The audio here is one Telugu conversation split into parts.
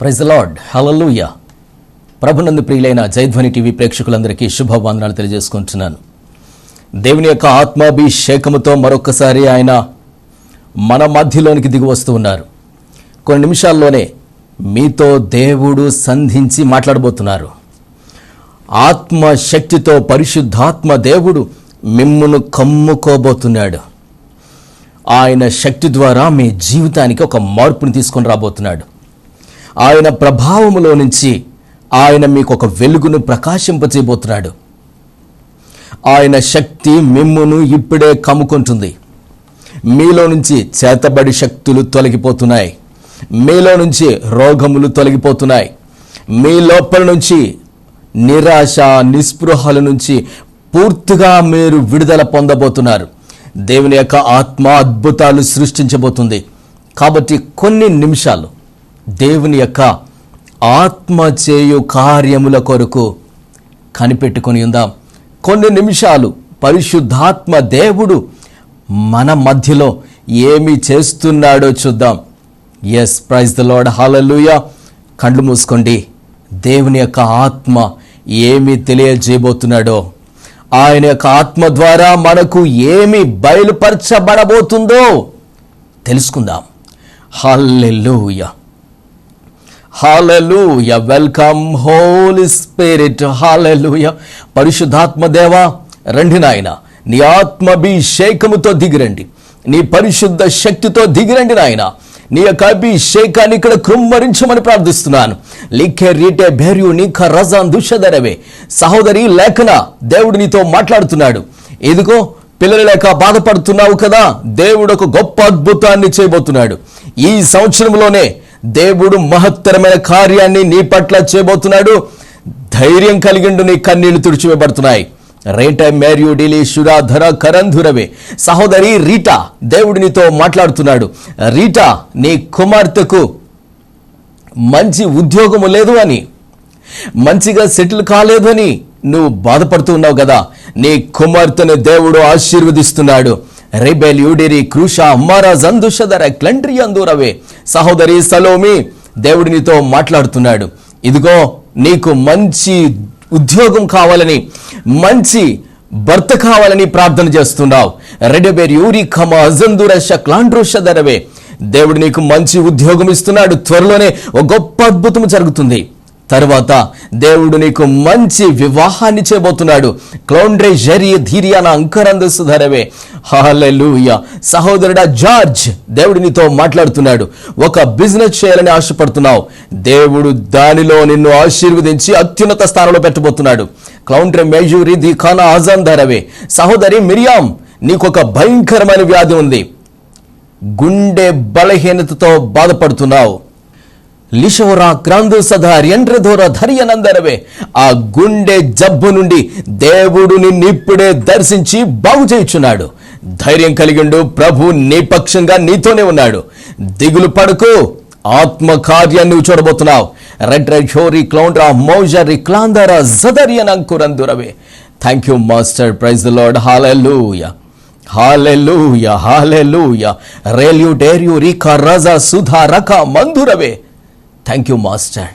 Praise lord. హలలుయ ప్రభునందు ప్రియులైన జైధ్వని టీవీ ప్రేక్షకులందరికీ శుభవందనాలు తెలియజేసుకుంటున్నాను. దేవుని యొక్క ఆత్మాభిషేకముతో మరొకసారి ఆయన మన మధ్యలోనికి దిగి వస్తూ ఉన్నారు. కొన్ని నిమిషాల్లోనే మీతో దేవుడు సంధించి మాట్లాడబోతున్నారు. ఆత్మ శక్తితో పరిశుద్ధాత్మ దేవుడు మిమ్మును కమ్ముకోబోతున్నాడు. ఆయన శక్తి ద్వారా మీ జీవితానికి ఒక మార్పుని తీసుకొని రాబోతున్నాడు. ఆయన ప్రభావములో నుంచి ఆయన మీకు ఒక వెలుగును ప్రకాశింపచేయబోతున్నాడు. ఆయన శక్తి మిమ్మును ఇప్పుడే కమ్ముకుంటుంది. మీలో నుంచి చేతబడి శక్తులు తొలగిపోతున్నాయి. మీలో నుంచి రోగములు తొలగిపోతున్నాయి. మీ లోపల నుంచి నిరాశ నిస్పృహల నుంచి పూర్తిగా మీరు విడుదల పొందబోతున్నారు. దేవుని యొక్క ఆత్మ అద్భుతాలు సృష్టించబోతుంది. కాబట్టి కొన్ని నిమిషాలు దేవుని యొక్క ఆత్మ చేయు కార్యముల కొరకు కనిపెట్టుకొని ఉందాం. కొన్ని నిమిషాలు పరిశుద్ధాత్మ దేవుడు మన మధ్యలో ఏమి చేస్తున్నాడో చూద్దాం. Yes praise the lord hallelujah కళ్ళు మూసుకోండి. దేవుని యొక్క ఆత్మ ఏమి తెలియజేయబోతున్నాడో. ఆయన యొక్క ఆత్మ ద్వారా మనకు ఏమి బయలుపరచబడబోతుందో తెలుసుకుందాం. Hallelujah hallelujah welcome holy spirit hallelujah పరిశుద్ధాత్మ దేవా రండి నాయన. నీ ఆత్మభిషేకముతో దిగిరండి. నీ పరిశుద్ధ శక్తితో దిగిరండి నాయన. నీ యొక్క అభిషేకాన్ని ఇక్కడ కృమ్మరించమని ప్రార్థిస్తున్నాను. లిఖే రీటే భేర్యు నీఖ రజాన్ దుషధరవే. సహోదరి లేఖన దేవుడు నీతో మాట్లాడుతున్నాడు. ఇదిగో పిల్లలు లేక బాధపడుతున్నావు కదా దేవుడు ఒక గొప్ప అద్భుతాన్ని చేయబోతున్నాడు. ఈ సంవత్సరంలోనే దేవుడు మహత్తరమైన కార్యాన్ని నీ పట్ల చేయబోతున్నాడు. ధైర్యం కలిగిండు నీ కన్నీళ్ళు తుడిచివేయబడుతున్నాయి. రేట మేరియు డిలీ శురాధర కరంధురవే సహోదరి రీటా దేవుడు నీతో మాట్లాడుతున్నాడు. రీటా నీ కుమార్తెకు మంచి ఉద్యోగము లేదు అని మంచిగా సెటిల్ కాలేదని నువ్వు బాధపడుతూ ఉన్నావు కదా. నీ కుమార్తెను దేవుడు ఆశీర్వదిస్తున్నాడు. రేబెల్ యూడిరి క్రూష అమ్మారా జందుషధర క్లంట్రి అందూరవే సహోదరి సలోమి దేవుడు నీతో మాట్లాడుతున్నాడు. ఇదిగో నీకు మంచి ఉద్యోగం కావాలని మంచి భర్త కావాలని ప్రార్థన చేస్తున్నావు. రెడబేర్ యూరి ఖమ అజందురష క్లాండ్రోషధరవే దేవుడు నీకు మంచి ఉద్యోగం ఇస్తున్నాడు. త్వరలోనే ఒక గొప్ప అద్భుతం జరుగుతుంది. తర్వాత దేవుడు నీకు మంచి వివాహాన్ని చేయబోతున్నాడు. క్లౌండ్రే జరి ధీర్యాన అంకరంద సుధరవే. హాలూయ సహోదరుడా జార్జ్ దేవుడు నీతో మాట్లాడుతున్నాడు. ఒక బిజినెస్ చేయాలని ఆశపడుతున్నావు. దేవుడు దానిలో నిన్ను ఆశీర్వదించి అత్యున్నత స్థానంలో పెట్టబోతున్నాడు. క్లౌండ్రే మేజూరి ది ఖాన్ ఆజాన్ ధరవే సహోదరి మిరియాం నీకొక భయంకరమైన వ్యాధి ఉంది. గుండె బలహీనతతో బాధపడుతున్నావు. లిషోరా క్రాందు సదార్ ఎండ్రధోర ధర్యనందరవే ఆ గుండె జబ్బు నుండి దేవుడు నిన్నిప్పుడే దర్శించి బాగు చేయుచున్నాడు. ధైర్యం కలిగిండు ప్రభు నిపక్షంగా నీతోనే ఉన్నాడు. దిగులు పడుకు ఆత్మ కార్యాన్ని నువ్వు చూడబోతున్నావు. రెడ్ రెడ్ షోరీ క్లౌండ్రా మౌజరి క్లాందర జదరియన్ అంకురందురవే. Thank you master praise lord hallelujah hallelujah hallelujah రేల్యూ డేర్యు రీకా రజా సుధా రఖ మంధురవే థ్యాంక్ యూ మాస్టర్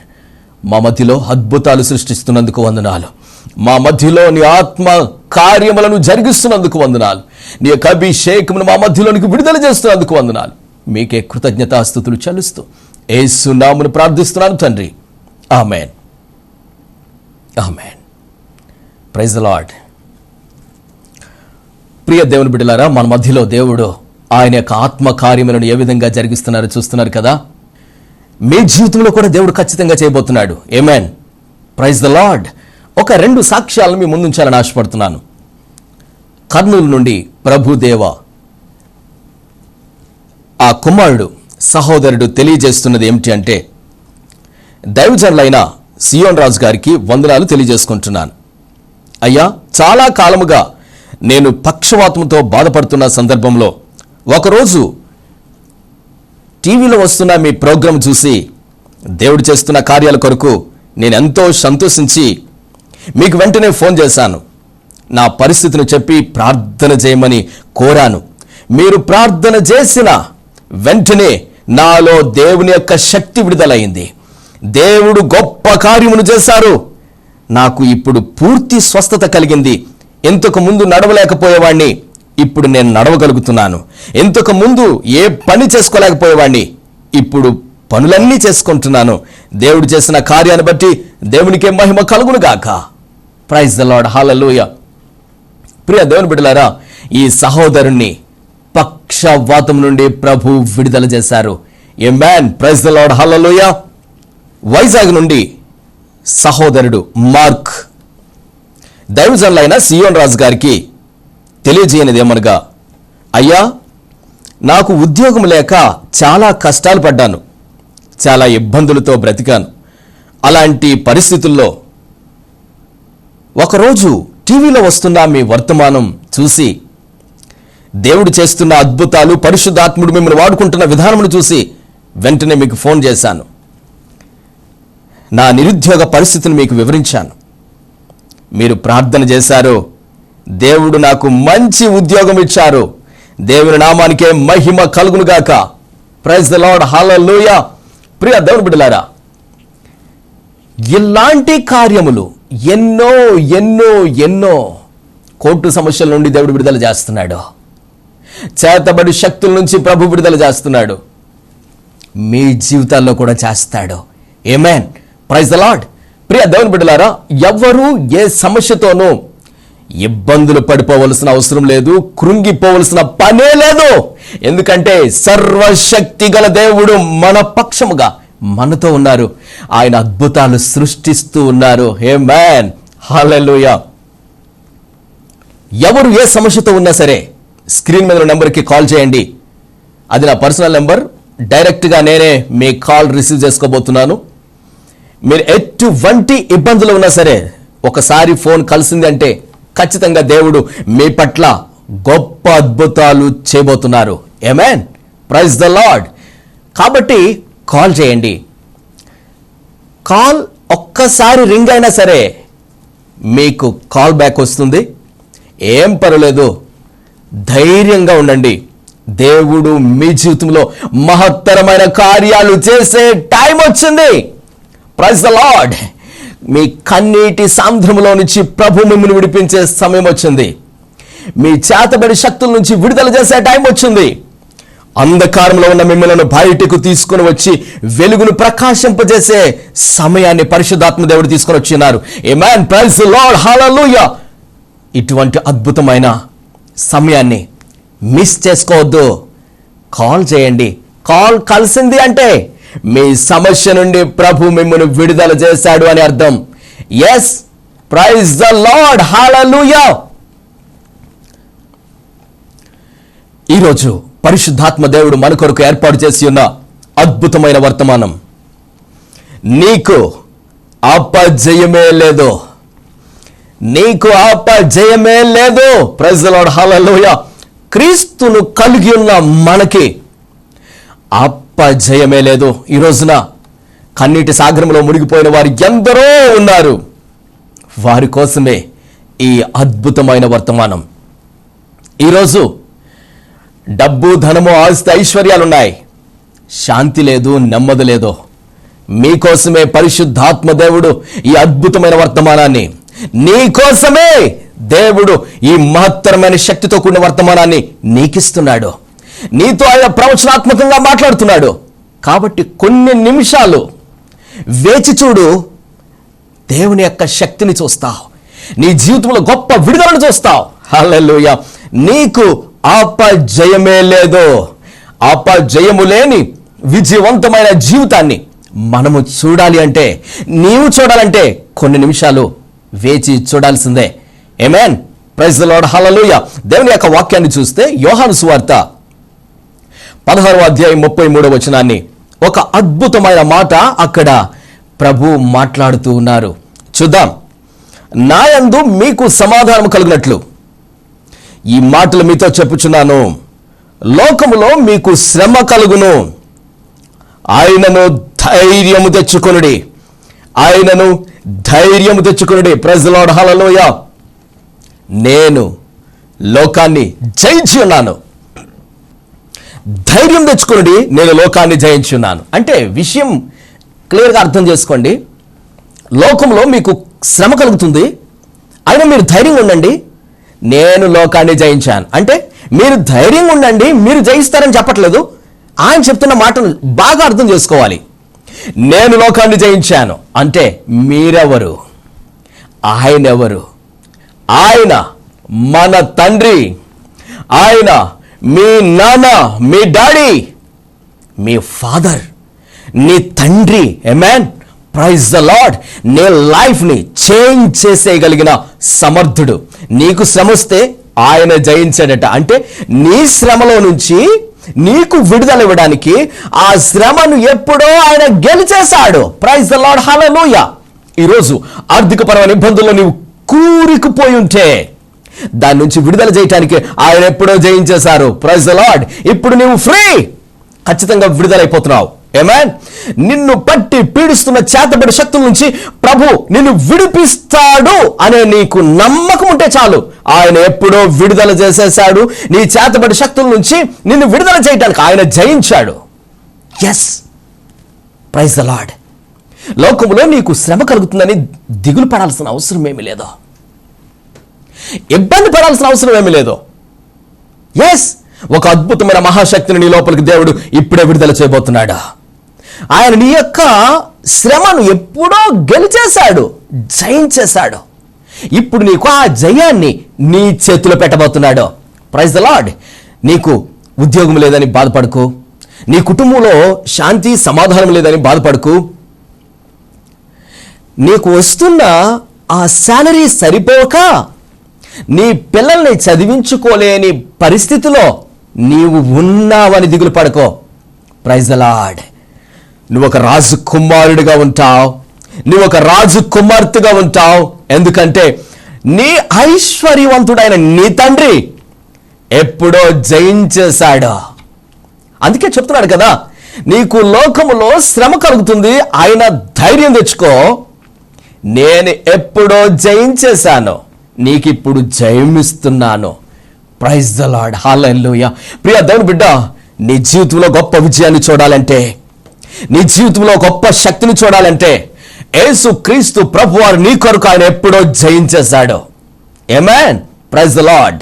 మా మధ్యలో అద్భుతాలు సృష్టిస్తున్నందుకు వందనాలు. మా మధ్యలో నీ ఆత్మ కార్యములను జరిగిస్తున్నందుకు వందనాలు. నీ యొక్క అభిషేకమును మా మధ్యలోనికి విడుదల చేస్తున్నందుకు వందనాలు. మీకే కృతజ్ఞతాస్థుతులు చలుస్తూ ఏసునామును ప్రార్థిస్తున్నాను తండ్రి. ఆమెన్. ఆమెన్. ప్రైజ్ లాడ్ ప్రియ దేవుని బిడ్డలారా మన మధ్యలో దేవుడు ఆయన యొక్క ఆత్మ కార్యములను ఏ విధంగా జరిగిస్తున్నారో చూస్తున్నారు కదా? మీ జీవితంలో కూడా దేవుడు ఖచ్చితంగా చేయబోతున్నాడు. ఏమేన్ ప్రైజ్ ద లార్డ్ ఒక రెండు సాక్ష్యాలను మీ ముందుంచాలని ఆశపడుతున్నాను. కర్నూలు నుండి ప్రభుదేవ ఆ కుమారుడు సహోదరుడు తెలియజేస్తున్నది ఏమిటి అంటే దైవజనులైన సియోన్ రాజు గారికి వందనాలు తెలియజేసుకుంటున్నాను. అయ్యా చాలా కాలముగా నేను పక్షవాతంతో బాధపడుతున్న సందర్భంలో ఒకరోజు టీవీలో వస్తున్న మీ ప్రోగ్రాం చూసి దేవుడు చేస్తున్న కార్యాల కొరకు నేను ఎంతో సంతోషించి మీకు వెంటనే ఫోన్ చేశాను. నా పరిస్థితిని చెప్పి ప్రార్థన చేయమని కోరాను. మీరు ప్రార్థన చేసిన వెంటనే నాలో దేవుని యొక్క శక్తి విడుదలైంది. దేవుడు గొప్ప కార్యమును చేశారు. నాకు ఇప్పుడు పూర్తి స్వస్థత కలిగింది. ఇంతకు ముందు నడవలేకపోయేవాడిని ఇప్పుడు నేను నడవగలుగుతున్నాను. ఇంతకు ముందు ఏ పని చేసుకోలేకపోయేవాడిని ఇప్పుడు పనులన్నీ చేసుకుంటున్నాను. దేవుడు చేసిన కార్యాన్ని బట్టి దేవునికే మహిమ కలుగునుగాక ప్రైజ్ ద లాడ్ హాలలోయ ప్రియ దేవుని బిడ్డలారా ఈ సహోదరుణ్ణి పక్షవాతం నుండి ప్రభు విడుదల చేశారు. Amen praise the lord hallelujah Vizag నుండి సహోదరుడు మార్క్. దైవజనులైన సియోన్ రాజు గారికి తెలియజేయనిది ఏమనగా అయ్యా నాకు ఉద్యోగం లేక చాలా కష్టాలు పడ్డాను చాలా ఇబ్బందులతో బ్రతికాను. అలాంటి పరిస్థితుల్లో ఒకరోజు టీవీలో వస్తున్న మీ వర్తమానం చూసి దేవుడు చేస్తున్న అద్భుతాలు పరిశుద్ధాత్ముడు మిమ్మల్ని వాడుకుంటున్న విధానమును చూసి వెంటనే మీకు ఫోన్ చేశాను. నా నిరుద్యోగ పరిస్థితిని మీకు వివరించాను. మీరు ప్రార్థన చేశారో దేవుడు నాకు మంచి ఉద్యోగం ఇచ్చారు. దేవుని నామానికే మహిమ కలుగునుగాక ప్రైజ్ ద లార్డ్ హాలూయ ప్రియ దేవుని బిడ్డలారా ఇలాంటి కార్యములు ఎన్నో ఎన్నో ఎన్నో కోర్టు సమస్యల నుండి దేవుడు విడుదల చేస్తున్నాడు. చేతబడి శక్తుల నుంచి ప్రభు విడుదల చేస్తున్నాడు. మీ జీవితాల్లో కూడా చేస్తాడు. ఏమేన్ ప్రైజ్ ద లాడ్ ప్రియ దేవుని బిడ్డలారా ఎవ్వరూ ఏ సమస్యతోనూ ఇబ్బందులు పడిపోవలసిన అవసరం లేదు కృంగిపోవలసిన పనే లేదు. ఎందుకంటే సర్వశక్తి గల దేవుడు మన పక్షముగా మనతో ఉన్నారు. ఆయన అద్భుతాలు సృష్టిస్తూ ఉన్నారు. హే మ్యాన్ హాలూయ ఎవరు ఏ సమస్యతో ఉన్నా సరే స్క్రీన్ మీద నెంబర్కి కాల్ చేయండి. అది నా పర్సనల్ నెంబర్. డైరెక్ట్గా నేనే మీ కాల్ రిసీవ్ చేసుకోబోతున్నాను. మీరు ఎటువంటి ఇబ్బందులు ఉన్నా సరే ఒకసారి ఫోన్ కలిసింది అంటే ఖచ్చితంగా దేవుడు మీ పట్ల గొప్ప అద్భుతాలు చేయబోతున్నారు. ఏమేన్ ప్రైజ్ ద లార్డ్ కాబట్టి కాల్ చేయండి. కాల్ ఒక్కసారి రింగ్ అయినా సరే మీకు కాల్ బ్యాక్ వస్తుంది. ఏం పర్వాలేదు. ధైర్యంగా ఉండండి. దేవుడు మీ జీవితంలో మహత్తరమైన కార్యాలు చేసే టైం వచ్చింది. ప్రైజ్ ద లాడ్ మీ కన్నీటి సాంద్రములో నుంచి ప్రభు మిమ్మల్ని విడిపించే సమయం వచ్చింది. మీ చేతబడి శక్తుల నుంచి విడుదల చేసే టైం వచ్చింది. అంధకారంలో ఉన్న మిమ్మల్ని బయటకు తీసుకొని వచ్చి వెలుగును ప్రకాశింపజేసే సమయాన్ని పరిశుద్ధాత్మ దేవుడు తీసుకుని వచ్చినారు. Amen praise lord hallelujah ఇటువంటి అద్భుతమైన సమయాన్ని మిస్ చేసుకోవద్దు. కాల్ చేయండి. కాల్ కలిసింది అంటే మీ సమస్య నుండి ప్రభు మిమ్మల్ని విడుదల చేశాడు అని అర్థం. Yes praise the lord hallelujah ఈరోజు పరిశుద్ధాత్మ దేవుడు మన కొరకు ఏర్పాటు చేసి ఉన్న అద్భుతమైన వర్తమానం. నీకు అపజయమే లేదు. నీకు అపజయమే లేదు. ప్రజలాడు హలలోయ క్రీస్తును కలిగి ఉన్న మనకి అపజయమే లేదు. ఈ రోజున కన్నీటి సాగరంలో మునిగిపోయిన వారు ఎందరో ఉన్నారు. వారి కోసమే ఈ అద్భుతమైన వర్తమానం. ఈరోజు డబ్బు ధనము ఆస్తి ఐశ్వర్యాలున్నాయి. శాంతి లేదు నెమ్మది లేదు. మీకోసమే పరిశుద్ధాత్మ దేవుడు ఈ అద్భుతమైన వర్తమానాన్ని. నీకోసమే దేవుడు ఈ మహత్తరమైన శక్తితో కూడిన వర్తమానాన్ని నీకిస్తున్నాడు. నీతో ఆయన ప్రవచనాత్మకంగా మాట్లాడుతున్నాడు. కాబట్టి కొన్ని నిమిషాలు వేచి చూడు. దేవుని యొక్క శక్తిని చూస్తావు. నీ జీవితంలో గొప్ప విడుదలను చూస్తావు. హల్లెలూయ. నీకు అపజయమే లేదు. అపజయము లేని విజయవంతమైన జీవితాన్ని మనము చూడాలి అంటే నీవు చూడాలంటే కొన్ని నిమిషాలు వేచి చూడాల్సిందే. ఏమేన్ ప్రైజ్ లార్డ్ హలలుయ దేవుని యొక్క వాక్యాన్ని చూస్తే యోహాను సువార్త పదహారవ అధ్యాయం ముప్పై మూడవ వచనాన్ని. ఒక అద్భుతమైన మాట అక్కడ ప్రభు మాట్లాడుతూ ఉన్నారు. చూద్దాం. నాయందు మీకు సమాధానం కలిగినట్లు. ఈ మాటలు మీతో చెప్పుచున్నాను. లోకములో మీకు శ్రమ కలుగును. ఆయనను ధైర్యము తెచ్చుకొనుడి. ఆయనను ధైర్యము తెచ్చుకొనుడి. ప్రజలోడ హలలోయ నేను లోకాన్ని జయించి ఉన్నాను. ధైర్యం తెచ్చుకుని నేను లోకాన్ని జయించున్నాను. అంటే విషయం క్లియర్గా అర్థం చేసుకోండి. లోకంలో మీకు శ్రమ కలుగుతుంది. అయినా మీరు ధైర్యంగా ఉండండి. నేను లోకాన్ని జయించాను. అంటే మీరు ధైర్యంగా ఉండండి మీరు జయిస్తారని చెప్పట్లేదు. ఆయన చెప్తున్న మాటను బాగా అర్థం చేసుకోవాలి. నేను లోకాన్ని జయించాను. అంటే మీరెవరు? ఆయన ఎవరు? ఆయన మన తండ్రి. ఆయన మీ నాన్న మీ డాడీ మీ ఫాదర్ నీ తండ్రి ఎమాన్ ప్రైజ్ ద లాడ్ నీ లైఫ్ని చేంజ్ చేసేయగలిగిన సమర్థుడు. నీకు శ్రమ వస్తే ఆయన జయించాడట. అంటే నీ శ్రమలో నుంచి నీకు విడుదల ఇవ్వడానికి ఆ శ్రమను ఎప్పుడో ఆయన గెలిచేశాడు. ప్రైజ్ ద లాడ్ హలలోయ ఈరోజు ఆర్థికపరమైన ఇబ్బందుల్లో నీవు కూరుకుపోయి ఉంటే దాని నుంచి విడుదల చేయటానికి ఆయన ఎప్పుడో జయించేశారు. ప్రైజ్ లార్డ్ ఇప్పుడు నువ్వు ఫ్రీ ఖచ్చితంగా విడుదలైపోతున్నావు. ఏమాన్ నిన్ను పట్టి పీడిస్తున్న చేతబడి శక్తుల నుంచి ప్రభు నిన్ను విడిపిస్తాడు అనే నీకు నమ్మకం ఉంటే చాలు. ఆయన ఎప్పుడో విడుదల చేసేసాడు నీ చేతబడి శక్తుల నుంచి నిన్ను విడుదల చేయడానికి ఆయన జయించాడు. ఎస్ ప్రైజ్ ద లాడ్ లోకంలో నీకు శ్రమ కలుగుతుందని దిగులు పడాల్సిన అవసరం ఏమీ లేదో. ఇబ్బంది పడాల్సిన అవసరం ఏమీ లేదు. ఎస్ ఒక అద్భుతమైన మహాశక్తిని నీ లోపలికి దేవుడు ఇప్పుడే విడుదల చేయబోతున్నాడు. ఆయన నీ యొక్క శ్రమను ఎప్పుడో గెలిచేశాడు జయించేశాడు. ఇప్పుడు నీకు ఆ జయాన్ని నీ చేతిలో పెట్టబోతున్నాడు. ప్రైజ్ ద లాడ్ నీకు ఉద్యోగం లేదని బాధపడకు. నీ కుటుంబంలో శాంతి సమాధానం లేదని బాధపడకు. నీకు వస్తున్న ఆ శాలరీ సరిపోక నీ పిల్లల్ని చదివించుకోలేని పరిస్థితిలో నీవు ఉన్నావని దిగులు పడుకో. ప్రైజ్ లాడ్ నువ్వు ఒక రాజు కుమారుడిగా ఉంటావు. నువ్వు ఒక రాజు కుమార్తెగా ఉంటావు. ఎందుకంటే నీ ఐశ్వర్యవంతుడైన నీ తండ్రి ఎప్పుడో జయించేశాడు. అందుకే చెప్తున్నాడు కదా నీకు లోకములో శ్రమ కలుగుతుంది ఆయన ధైర్యం తెచ్చుకో. నేను ఎప్పుడో జయించేశాను. నీకు ఇప్పుడు జయమిస్తున్నాను. ప్రైజ్ ద లాడ్ హాలూయ ప్రియ దేవుని బిడ్డ నీ జీవితంలో గొప్ప విజయాన్ని చూడాలంటే నీ జీవితంలో గొప్ప శక్తిని చూడాలంటే యేసు క్రీస్తు ప్రభు వారు నీ కొరకు ఆయన ఎప్పుడో జయించేశాడు. ఏమాన్ ప్రైజ్ ద లాడ్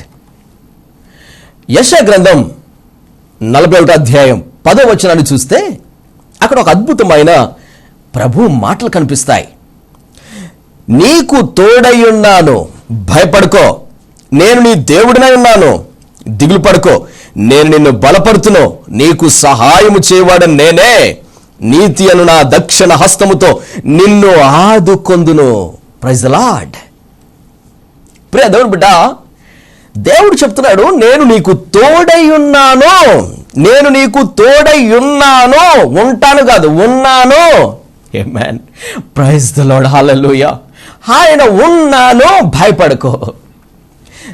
యశ గ్రంథం నలభై ఒకటి అధ్యాయం పదో వచనాన్ని చూస్తే అక్కడ ఒక అద్భుతమైన ప్రభు మాటలు కనిపిస్తాయి. నీకు తోడయ్యున్నాను భయపడుకో. నేను నీ దేవుడినై ఉన్నాను. దిగులు పడుకో. నేను నిన్ను బలపడుతును నీకు సహాయము చేయవాడు నేనే. నీతి అను నా దక్షిణ హస్తముతో నిన్ను ఆదుకొందును. ప్రైజ్ లాడ్ ప్రియ దేవుడు బిడ్డ దేవుడు చెప్తున్నాడు నేను నీకు తోడై ఉన్నాను. నేను నీకు తోడై ఉన్నాను. ఉంటాను కాదు ఉన్నాను. Amen praise the lord hallelujah ఆయన ఉన్నాను భయపడకో.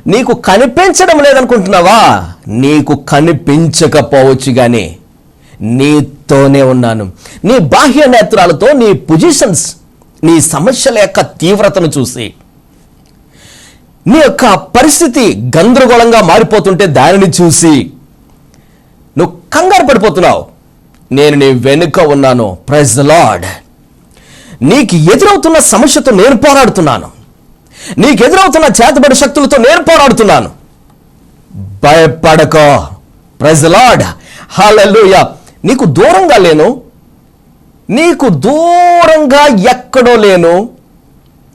నీకు కనిపించడం లేదనుకుంటున్నావా? నీకు కనిపించకపోవచ్చు కానీ నీతోనే ఉన్నాను. నీ బాహ్య నేత్రాలతో నీ పొజిషన్స్ నీ సమస్యల యొక్క తీవ్రతను చూసి. నీ యొక్క పరిస్థితి గందరగోళంగా మారిపోతుంటే దానిని చూసి. నువ్వు కంగారు పడిపోతున్నావు. నేను నీ వెనుక ఉన్నాను. ప్రైజ్ ద లార్డ్ నీకు ఎదురవుతున్న సమస్యతో నేను పోరాడుతున్నాను. నీకు ఎదురవుతున్న చేతబడి శక్తులతో నేను పోరాడుతున్నాను. భయపడకో. ప్రజలాడ్ ద నీకు దూరంగా లేను. నీకు దూరంగా ఎక్కడో లేను.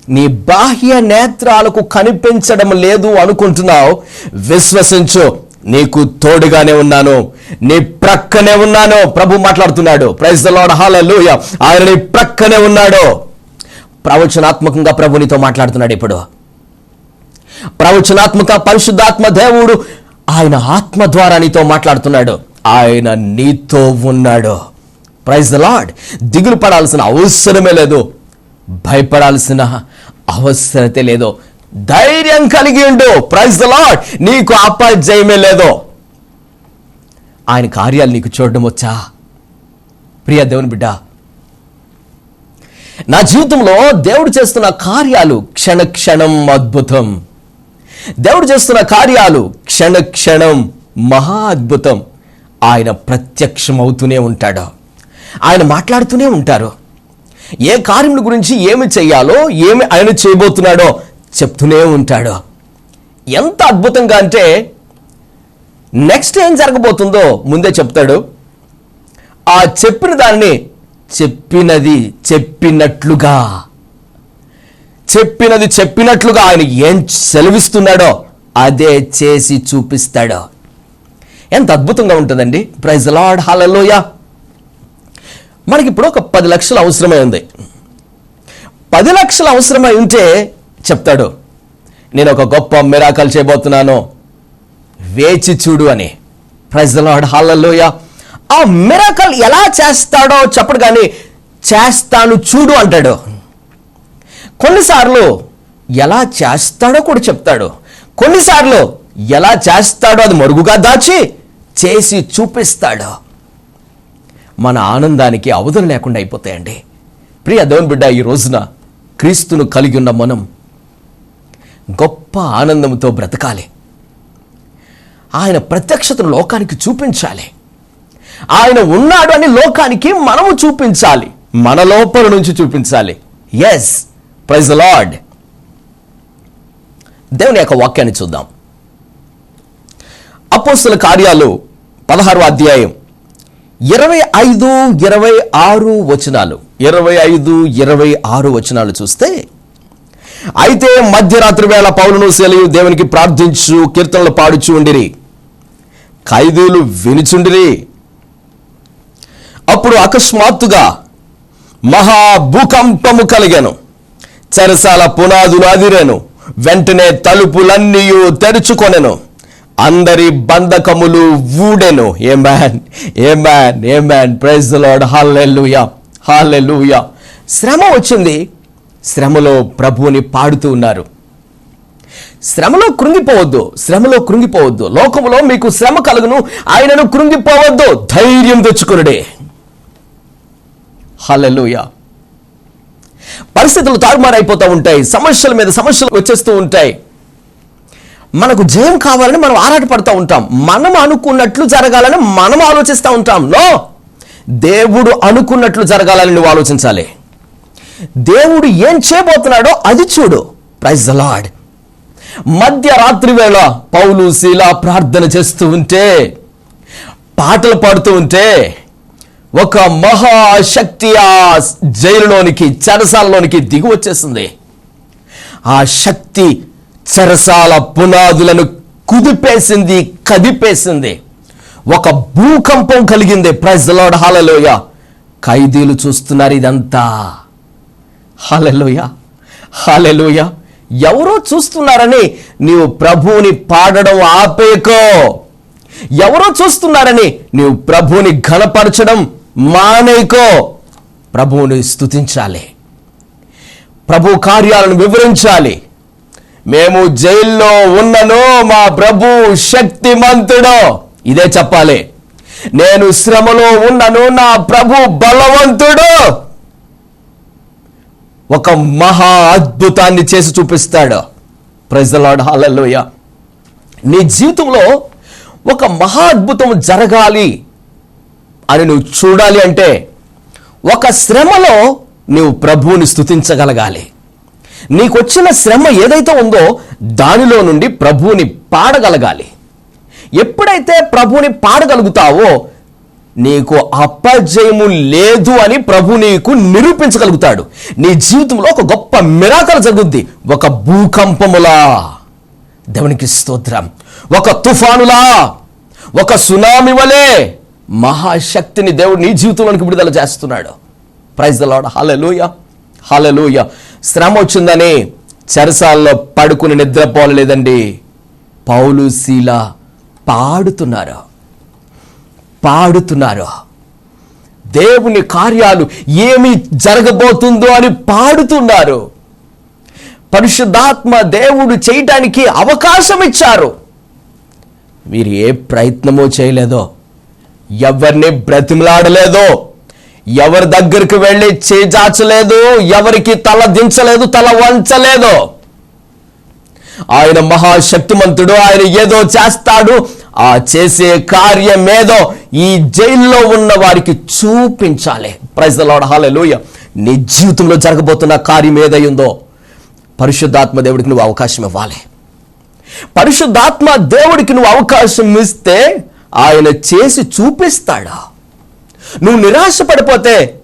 నీ బాహ్య నేత్రాలకు కనిపించడం లేదు అనుకుంటున్నావు. విశ్వసించు. నీకు తోడుగానే ఉన్నాను. నీ ప్రక్కనే ఉన్నాను. ప్రభు మాట్లాడుతున్నాడు. ప్రైజ్ ద లాడ్ హల్లెలూయ ఆయన నీ ప్రక్కనే ఉన్నాడు. ప్రవచనాత్మకంగా ప్రభు నీతో మాట్లాడుతున్నాడు ఇప్పుడు. ప్రవచనాత్మక పరిశుద్ధాత్మ దేవుడు ఆయన ఆత్మ ద్వారా నీతో మాట్లాడుతున్నాడు. ఆయన నీతో ఉన్నాడు. ప్రైజ్ ద లార్డ్ దిగులు పడాల్సిన అవసరమే లేదు. భయపడాల్సిన అవసరతే లేదు. ధైర్యం కలిగి ఉండు. ప్రైజ్ ద లార్డ్ నీకు అపజయమే లేదు. ఆయన కార్యాలు నీకు చూడడం వచ్చా? ప్రియ దేవుని బిడ్డ నా జీవితంలో దేవుడు చేస్తున్న కార్యాలు క్షణ క్షణం అద్భుతం. దేవుడు చేస్తున్న కార్యాలు క్షణ క్షణం మహా అద్భుతం. ఆయన ప్రత్యక్షం అవుతూనే ఉంటాడు. ఆయన మాట్లాడుతూనే ఉంటారు. ఏ కార్యముల గురించి ఏమి చేయాలో ఏమి ఆయన చేయబోతున్నాడో చెప్తూనే ఉంటాడు. ఎంత అద్భుతంగా అంటే నెక్స్ట్ ఏం జరగబోతుందో ముందే చెప్తాడు. ఆ చెప్పిన దాన్ని చెప్పినది చెప్పినట్లుగా. చెప్పినది చెప్పినట్లుగా ఆయన ఏం సెలవిస్తున్నాడో అదే చేసి చూపిస్తాడు. ఎంత అద్భుతంగా ఉంటుందండి. ప్రైజ్ లాడ్ హాలలోయ మనకి ఇప్పుడు ఒక పది లక్షలు అవసరమై ఉంది. పది లక్షలు అవసరమై ఉంటే చెప్తాడు నేను ఒక గొప్ప మిరాకల్ చేయబోతున్నాను. వేచి చూడు అని. ప్రైజ్ హాలలోయ ఆ మిరాకల్ ఎలా చేస్తాడో చెప్పడు కానీ చేస్తాను చూడు అంటాడు. కొన్నిసార్లు ఎలా చేస్తాడో కూడా చెప్తాడు. కొన్నిసార్లు ఎలా చేస్తాడో అది మరుగుగా దాచి చేసి చూపిస్తాడు. మన ఆనందానికి అవధులు లేకుండా అయిపోతాయండి. ప్రియ దేవుని బిడ్డ ఈ రోజున క్రీస్తును కలిగి ఉన్న మనం గొప్ప ఆనందంతో బ్రతకాలి. ఆయన ప్రత్యక్షతను లోకానికి చూపించాలి. ఆయన ఉన్నాడు అని లోకానికి మనము చూపించాలి. మన లోపల నుంచి చూపించాలి. ఎస్ ప్రైజ్ లార్డ్ దేవుని యొక్క వాక్యాన్ని చూద్దాం. అపోస్తుల కార్యాలు పదహారు అధ్యాయం ఇరవై ఐదు ఇరవై ఆరు వచనాలు. ఇరవై ఐదు ఇరవై ఆరు వచనాలు చూస్తే అయితే మధ్యరాత్రి వేళ పౌలను సెలవు దేవునికి ప్రార్థించు కీర్తనలు పాడుచు ఉండిరి. ఖైదీలు వినుచుండిరి. అప్పుడు అకస్మాత్తుగా మహా భూకంపము కలిగాను. చెరసాల పునాదులు అదిరెను. వెంటనే తలుపులన్నీ తెరుచుకొనెను. అందరి బంధకములు ఊడెను. Amen amen amen praise lord hallelujah hallelujah శ్రమ వచ్చింది. శ్రమలో ప్రభువుని పాడుతూ ఉన్నారు. శ్రమలో కృంగిపోవద్దు శ్రమలో కృంగిపోవద్దు. లోకంలో మీకు శ్రమ కలుగును ఆయనను కృంగిపోవద్దు. ధైర్యం తెచ్చుకునుడే. హల్లెలూయా. పరిస్థితులు తారుమారైపోతూ ఉంటాయి సమస్యల మీద సమస్యలు వచ్చేస్తూ ఉంటాయి. మనకు జయం కావాలని మనం ఆరాటపడుతూ ఉంటాం. మనం అనుకున్నట్లు జరగాలని మనం ఆలోచిస్తూ ఉంటాం. లో దేవుడు అనుకున్నట్లు జరగాలని నువ్వు ఆలోచించాలి. దేవుడు ఏం చేయబోతున్నాడో అది చూడు. ప్రైజ్ ద మధ్యరాత్రి వేళ పౌలు శీల ప్రార్థన చేస్తూ ఉంటే పాటలు పాడుతూ ఉంటే ఒక మహాశక్తి ఆ జైలులోనికి చెరసాలలోనికి దిగి వచ్చేసింది. ఆ శక్తి చెరసాల పునాదులను కుదిపేసింది కదిపేసింది. ఒక భూకంపం కలిగింది. ప్రైజ్ లార్డ్ హాలలోయ ఖైదీలు చూస్తున్నారు ఇదంతా. హాలలోయ. హాలలోయ. ఎవరో చూస్తున్నారని నీవు ప్రభువుని పాడడం ఆపేకో. ఎవరో చూస్తున్నారని నీవు ప్రభువుని ఘనపరచడం మానేకో. ప్రభువుని స్తుతించాలి. ప్రభు కార్యాలను వివరించాలి. మేము జైల్లో ఉన్నను మా ప్రభు శక్తిమంతుడు. ఇదే చెప్పాలి. నేను శ్రమలో ఉన్నను నా ప్రభు బలవంతుడు. ఒక మహా అద్భుతాన్ని చేసి చూపిస్తాడు. ప్రజలాడ్ హాలలోయ నీ జీవితంలో ఒక మహా అద్భుతం జరగాలి అని నువ్వు చూడాలి అంటే ఒక శ్రమలో నువ్వు ప్రభువుని స్థుతించగలగాలి నీకొచ్చిన శ్రమ ఏదైతే ఉందో దానిలో నుండి ప్రభువుని పాడగలగాలి. ఎప్పుడైతే ప్రభువుని పాడగలుగుతావో నీకు అపజయము లేదు అని ప్రభు నీకు నిరూపించగలుగుతాడు. నీ జీవితంలో ఒక గొప్ప మిరాకలు జరుగుద్ది. ఒక భూకంపములా. దేవునికి స్తోత్రం. ఒక తుఫానులా. ఒక సునామి వలె మహాశక్తిని దేవుడు నీ జీవితంలోనికి విడుదల చేస్తున్నాడు. Praise the lord hallelujah hallelujah శ్రమ వచ్చిందని చెరసాల్లో పడుకుని నిద్రపోలేదండి. పౌలు శీల పాడుతున్నారు. పాడుతున్నారు. దేవుని కార్యాలు ఏమి జరగబోతుందో అని పాడుతున్నారు. పరిశుద్ధాత్మ దేవుడు చేయటానికి అవకాశం ఇచ్చారు. మీరు ఏ ప్రయత్నమో చేయలేదో ఎవరిని బ్రతిమలాడలేదో ఎవరి దగ్గరికి వెళ్ళి చేజాచలేదు ఎవరికి తల దించలేదు తల వంచలేదు. ఆయన మహాశక్తిమంతుడు ఆయన ఏదో చేస్తాడు ఆ చేసే కార్యమేదో ఈ జైల్లో ఉన్న వారికి చూపించాలి. ప్రైజ్ లాడ్ హాలెలూయ నీ జీవితంలో జరగబోతున్న కార్యం ఏదై పరిశుద్ధాత్మ దేవుడికి నువ్వు అవకాశం ఇవ్వాలి. పరిశుద్ధాత్మ దేవుడికి నువ్వు అవకాశం ఇస్తే ఆయన చేసి చూపిస్తాడా? నువ్వు నిరాశ పడిపోతే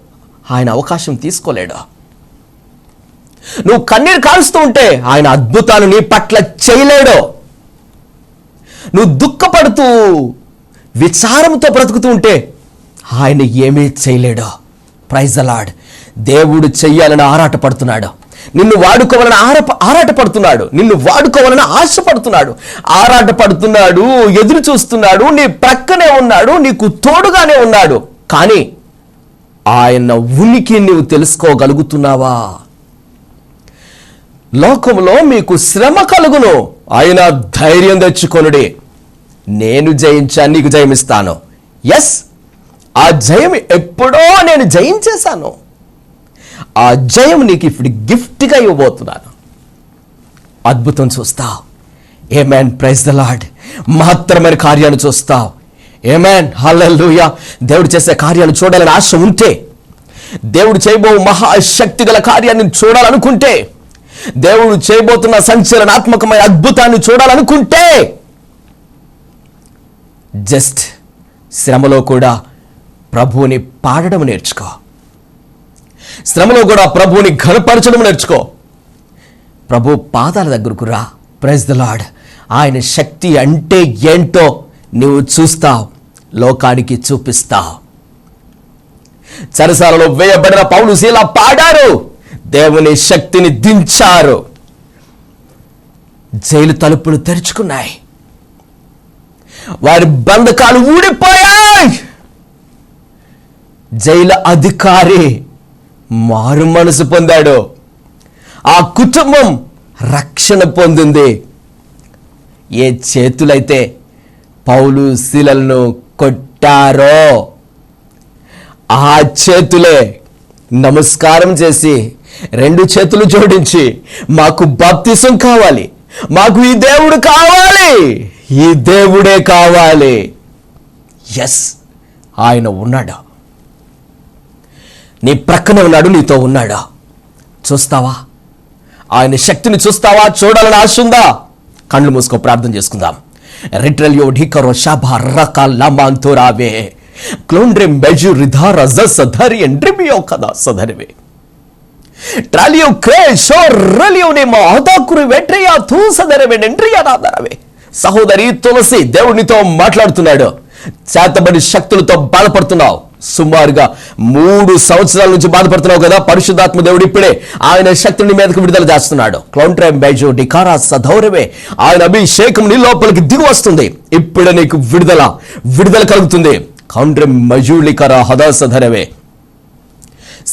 ఆయన అవకాశం తీసుకోలేడా? నువ్వు కన్నీరు కాలుస్తూ ఉంటే ఆయన అద్భుతాలు నీ పట్ల చేయలేడో. నువ్వు దుఃఖపడుతూ విచారంతో బ్రతుకుతూ ఉంటే ఆయన ఏమీ చేయలేడు. ప్రైజ్ అలాడ్ దేవుడు చెయ్యాలని ఆరాటపడుతున్నాడు. నిన్ను వాడుకోవాలని ఆరా ఆరాటపడుతున్నాడు. నిన్ను వాడుకోవాలని ఆశపడుతున్నాడు. ఆరాటపడుతున్నాడు ఎదురు చూస్తున్నాడు నీ ప్రక్కనే ఉన్నాడు నీకు తోడుగానే ఉన్నాడు. కానీ ఆయన ఉనికి నువ్వు తెలుసుకోగలుగుతున్నావా? లోకంలో మీకు శ్రమ కలుగును. ఆయన ధైర్యం తెచ్చుకొనుడి. నేను జయించా నీకు జయమిస్తాను. ఎస్ ఆ జయం ఎప్పుడో నేను జయించేశాను. ఆ జయం నీకు ఇప్పుడు గిఫ్ట్గా ఇవ్వబోతున్నాను. అద్భుతం చూస్తావు. Amen praise the lord మహత్తరమైన కార్యాన్ని చూస్తావు. ఏ మ్యాన్ హల్లెలూయా దేవుడు చేసే కార్యాన్ని చూడాలని ఆశ ఉంటే దేవుడు చేయబో మహాశక్తి గల కార్యాన్ని చూడాలనుకుంటే దేవుడు చేయబోతున్న సంచలనాత్మకమైన అద్భుతాన్ని చూడాలనుకుంటే జస్ట్ శ్రమలో కూడా ప్రభువుని పాడడం నేర్చుకో. శ్రమలో కూడా ప్రభువుని ఘనపరచడం నేర్చుకో. ప్రభు పాదాల దగ్గరకు రా. ప్రైజ్ ద లాడ్ ఆయన శక్తి అంటే ఏంటో నువ్వు చూస్తావు. లోకానికి చూపిస్తావు. చరసాలలో వేయబడిన పౌలు శీల పాడారు. దేవుని శక్తిని దించారు. జైలు తలుపులు తెరుచుకున్నాయి. వారి బంధకాలు ఊడిపోయాయి. జైలు అధికారి మారు మనసు పొందాడు. ఆ కుటుంబం రక్షణ పొందింది. ఏ చేతులైతే పౌలు శీలలను కొట్టారో ఆ చేతులే నమస్కారం చేసి రెండు చేతులు జోడించి మాకు బాప్తిసం కావాలి. మాకు ఈ దేవుడు కావాలి. ఈ దేవుడే కావాలి. ఎస్ ఆయన ఉన్నాడా? నీ ప్రక్కన ఉన్నాడు నీతో ఉన్నాడా? చూస్తావా? ఆయన శక్తిని చూస్తావా? చూడాలని ఆశ ఉందా? కళ్ళు మూసుకో ప్రార్థన చేసుకుందాం. రిట్రలియో ఢీకరో షాభా రకా లమాంతో రావే క్లోండ్రె మెజు రిధా రజ సధరి ఎండ్రిమియో కదా సధరివే సహోదరి తులసి దేవునితో మాట్లాడుతున్నాడు చేతబడి శక్తులతో బాధపడుతున్నావు సుమారుగా మూడు సంవత్సరాల నుంచి బాధపడుతున్నావు కదా పరిశుద్ధాత్మ దేవుడు ఇప్పుడే ఆయన శక్తిని మీదకు విడుదల చేస్తున్నాడు క్లౌంట్రైమ్ బైజో డికారా సధౌరవే ఆయన అభిషేకం నీ లోపలికి దిగి వస్తుంది ఇప్పుడే నీకు విడుదల విడుదల కలుగుతుంది కౌంట్రెమ్ మజూలికర హదాసధరవే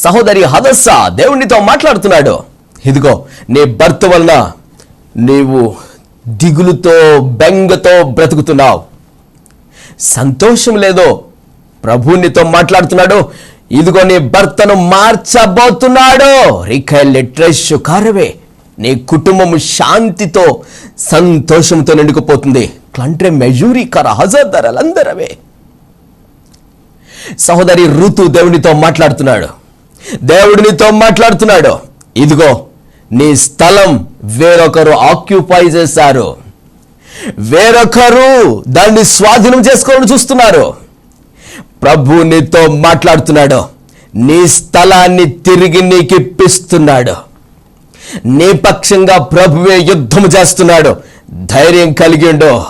సహోదరి హదస్స దేవునితో మాట్లాడుతున్నాడు. ఇదిగో నీ భర్త వలన నీవు దిగులుతో బెంగతో బ్రతుకుతున్నావు. సంతోషం లేదో ప్రభు నీతో మాట్లాడుతున్నాడు. ఇదిగో నీ భర్తను మార్చబోతున్నాడు. రికైలెట్రెస్ కారవే నీ కుటుంబము శాంతితో సంతోషంతో నిండుకుపోతుంది. క్లంట్రే మెజూరి కర హజదరలందరవే. సహోదరి ఋతు దేవునితో మాట్లాడుతున్నాడు. దేవుడినితో మాట్లాడుతున్నాడు. ఇదిగో నీ స్థలం వేరొకరు ఆక్యుపై చేశారు. వేరొకరు దాన్ని స్వాధీనం చేసుకోవాలని చూస్తున్నారు. ప్రభు నీతో మాట్లాడుతున్నాడు. నీ స్థలాన్ని తిరిగి నీకిప్పిస్తున్నాడు నీ పక్షంగా ప్రభువే యుద్ధం చేస్తున్నాడు. ధైర్యం కలిగిండు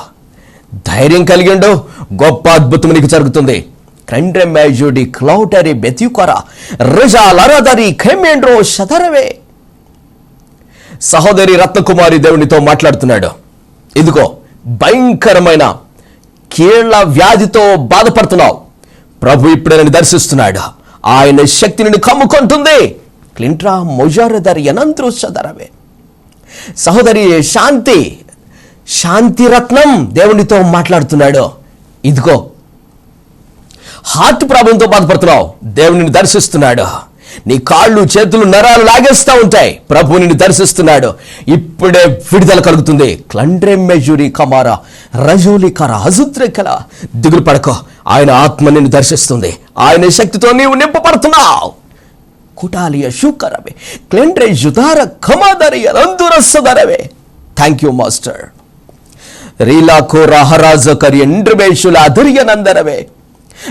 ధైర్యం కలిగిండు గొప్ప అద్భుతం నీకు జరుగుతుంది. కండ్రె మేజుడి క్లౌటరి బెత్యుకొర రుజా లరదరి ఖెమెండ్రో శతరవే. సహోదరి రత్నకుమారి దేవునితో మాట్లాడుతున్నాడు. ఇదిగో భయంకరమైన కీళ్ళ వ్యాధితో బాధపడుతున్నావు. ప్రభు ఇప్పుడే దర్శిస్తున్నాడు. ఆయన శక్తి నిన్ను కమ్ముకుంటుంది. క్లింట్రా మొజారదరి అనంతరు సదరవే సహోదరి శాంతి శాంతి రత్నం దేవునితో మాట్లాడుతున్నాడు. ఇదిగో హార్ట్ ప్రాబ్లంతో బాధపడుతున్నావు. దేవుని దర్శిస్తున్నాడు. నీ కాళ్ళు చేతులు నరాలు లాగేస్తూ ఉంటాయి. ప్రభు నిన్ను దర్శిస్తున్నాడు. ఇప్పుడే విడుదల కలుగుతుంది. క్లండ్రే మెజూరి కమారా రజోలి కర అజుద్రే కల. దిగులు పడకో. ఆయన ఆత్మ నిన్ను దర్శిస్తుంది. ఆయన శక్తితో నీవు నింపబడుతున్నావు. కుటాలియ శుకరవే క్లండ్రే జుదార కమాదరి రందురస్సదరవే థ్యాంక్ యూ మాస్టర్ రీలాకో రహరాజకరి ఎండ్రమేషుల అధర్యనందరవే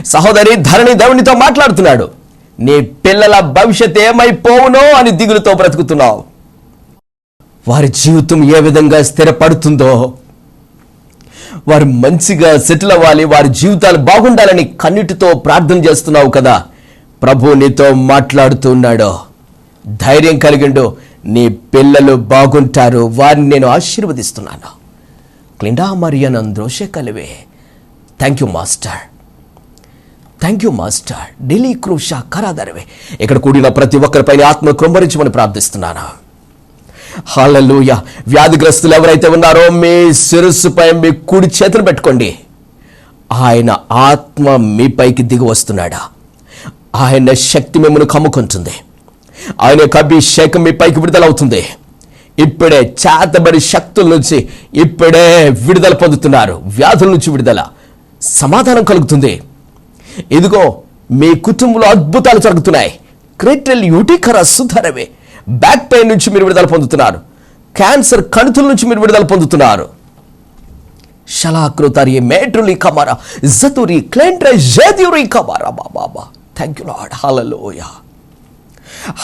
సహోదరి ధరణి దేవునితో మాట్లాడుతున్నాడు. నీ పిల్లల భవిష్యత్ ఏమైపోవునో అని దిగులుతో బ్రతుకుతున్నావు. వారి జీవితం ఏ విధంగా స్థిరపడుతుందో వారు మంచిగా సెటిల్ అవ్వాలి వారి జీవితాలు బాగుండాలని కన్నిటితో ప్రార్థన చేస్తున్నావు కదా. ప్రభు నీతో మాట్లాడుతున్నాడు ధైర్యం కలిగిండు. నీ పిల్లలు బాగుంటారు. వారిని నేను ఆశీర్వదిస్తున్నాను. క్లిండా మరియనంద్రోషే కలివే thank you master thank you master Delhi క్రూష కరాదరవే ఇక్కడ కూడిన ప్రతి ఒక్కరిపైన ఆత్మ కృంభరించమని ప్రార్థిస్తున్నాను. హాలూయ వ్యాధిగ్రస్తులు ఎవరైతే ఉన్నారో మీ శిరస్సుపై మీ కుడి చేతులు పెట్టుకోండి. ఆయన ఆత్మ మీపైకి దిగి వస్తున్నాడా? ఆయన శక్తి మిమ్మల్ని కమ్ముకుంటుంది. ఆయన యొక్క అభిషేకం మీ పైకి విడుదలవుతుంది. ఇప్పుడే చేతబడి శక్తుల నుంచి ఇప్పుడే విడుదల పొందుతున్నారు. వ్యాధుల నుంచి విడుదల. సమాధానం కలుగుతుంది. ఇదిగో మీ కుటుంబంలో అద్భుతాలు జరుగుతున్నాయి. క్రిటల్ యూటికర సుధరవే బ్యాక్ పెయిన్ నుంచి మీరు విడుదల పొందుతున్నారు. క్యాన్సర్ కణుతుల నుంచి మీరు విడుదల పొందుతున్నారు. శలాకృతరి మేట్రులి కమర జతురి క్లెంట్ర జేద్యురి కమర బాబా thank you lord hallelujah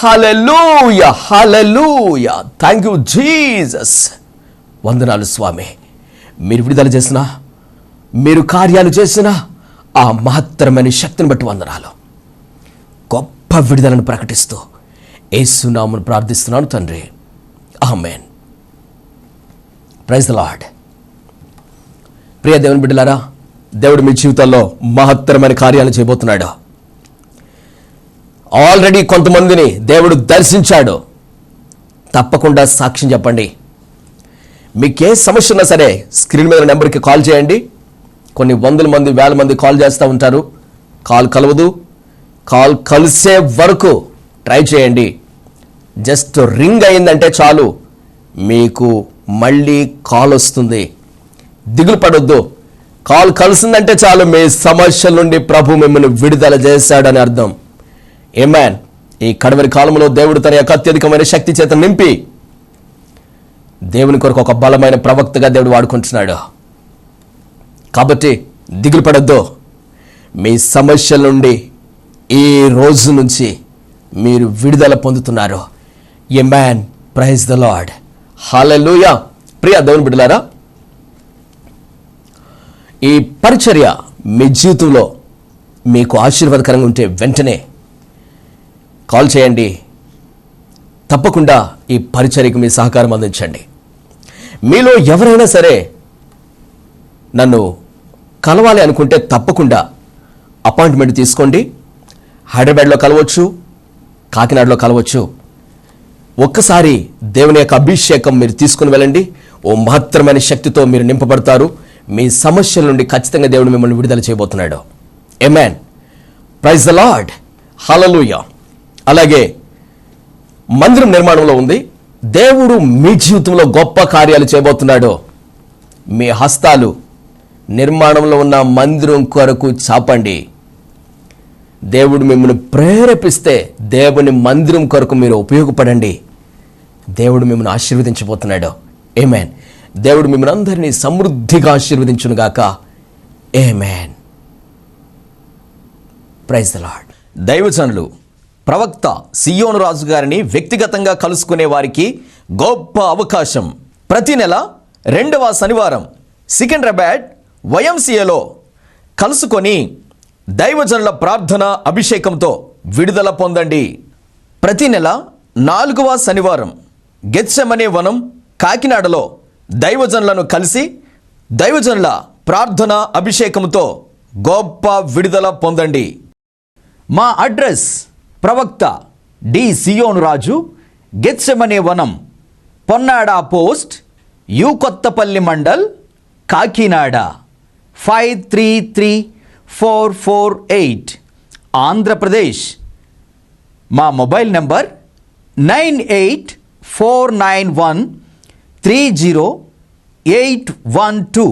hallelujah hallelujah thank you Jesus వందనాలు స్వామి. మీరు విడుదల చేసిన మీరు కార్యాలు చేసినా ఆ మహత్తరమైన శక్తిని బట్టి వందనాలు. గొప్ప విడుదలను ప్రకటిస్తూ ఏసునామును ప్రార్థిస్తున్నాను తండ్రి. ఆమెన్. Praise the lord. ప్రియ దేవుని బిడ్డలారా దేవుడు మీ జీవితాల్లో మహత్తరమైన కార్యాలు చేయబోతున్నాడు. ఆల్రెడీ కొంతమందిని దేవుడు దర్శించాడు. తప్పకుండా సాక్ష్యం చెప్పండి. మీకే సమస్య ఉన్నా సరే స్క్రీన్ మీద నెంబర్కి కాల్ చేయండి. కొన్ని వందల మంది వేల మంది కాల్ చేస్తూ ఉంటారు. కాల్ కలవదు. కాల్ కలిసే వరకు ట్రై చేయండి. జస్ట్ రింగ్ అయిందంటే చాలు. మీకు మళ్ళీ కాల్ వస్తుంది. దిగులు పడొద్దు. కాల్ కలిసిందంటే చాలు. మీ సమస్యల నుండి ప్రభు మిమ్మల్ని విడుదల చేశాడని అర్థం. ఏమాన్ ఈ కడవరి కాలంలో దేవుడు తన యొక్క అత్యధికమైన శక్తి చేత నింపి దేవుని కొరకు ఒక బలమైన ప్రవక్తగా దేవుడు వాడుకుంటున్నాడు. కాబట్టి దిగులు పడద్దు మీ సమస్యల నుండి ఈ రోజు నుంచి మీరు విడుదల పొందుతున్నారు. Amen praise the lord hallelujah ప్రియ దేవుని బిడ్డలారా ఈ పరిచర్య మీ జీవితంలో మీకు ఆశీర్వాదకరంగా ఉంటే వెంటనే కాల్ చేయండి. తప్పకుండా ఈ పరిచర్యకు మీ సహకారం అందించండి. మీలో ఎవరైనా సరే నన్ను కలవాలి అనుకుంటే తప్పకుండా అపాయింట్మెంట్ తీసుకోండి. హైదరాబాద్లో కలవచ్చు కాకినాడలో కలవచ్చు. ఒక్కసారి దేవుని యొక్క అభిషేకం మీరు తీసుకుని వెళ్ళండి. ఓ మహత్తరమైన శక్తితో మీరు నింపబడతారు. మీ సమస్యల నుండి ఖచ్చితంగా దేవుడు మిమ్మల్ని విడుదల చేయబోతున్నాడు. Amen praise the lord hallelujah అలాగే మందిరం నిర్మాణంలో ఉంది. దేవుడు మీ జీవితంలో గొప్ప కార్యాలు చేయబోతున్నాడు. మీ హస్తాలు నిర్మాణంలో ఉన్న మందిరం కొరకు చాపండి. దేవుడు మిమ్మల్ని ప్రేరేపిస్తే దేవుని మందిరం కొరకు మీరు ఉపయోగపడండి. దేవుడు మిమ్మల్ని ఆశీర్వదించబోతున్నాడు. ఏమేన్ దేవుడు మిమ్మల్ని అందరినీ సమృద్ధిగా ఆశీర్వదించునుగాక ఏమేన్ ప్రైజ్ ద లార్డ్ దైవజనులు ప్రవక్త సియోను రాజు గారిని వ్యక్తిగతంగా కలుసుకునే వారికి గొప్ప అవకాశం. ప్రతి నెల రెండవ శనివారం సికింద్రాబాద్ వైఎంసీఏలో కలుసుకొని దైవజనుల ప్రార్థన అభిషేకంతో విడుదల పొందండి. ప్రతి నెల నాలుగవ శనివారం గెచ్చమనే వనం కాకినాడలో దైవజనులను కలిసి దైవజనుల ప్రార్థన అభిషేకంతో గొప్ప విడుదల పొందండి. మా అడ్రస్ ప్రవక్త డి సియోన్ రాజు గెచ్చమనే వనం Ponnada post U Kothapalli mandal Kakinada. Five three three four four eight Andhra Pradesh మా mobile number nine eight four nine one three zero eight one two.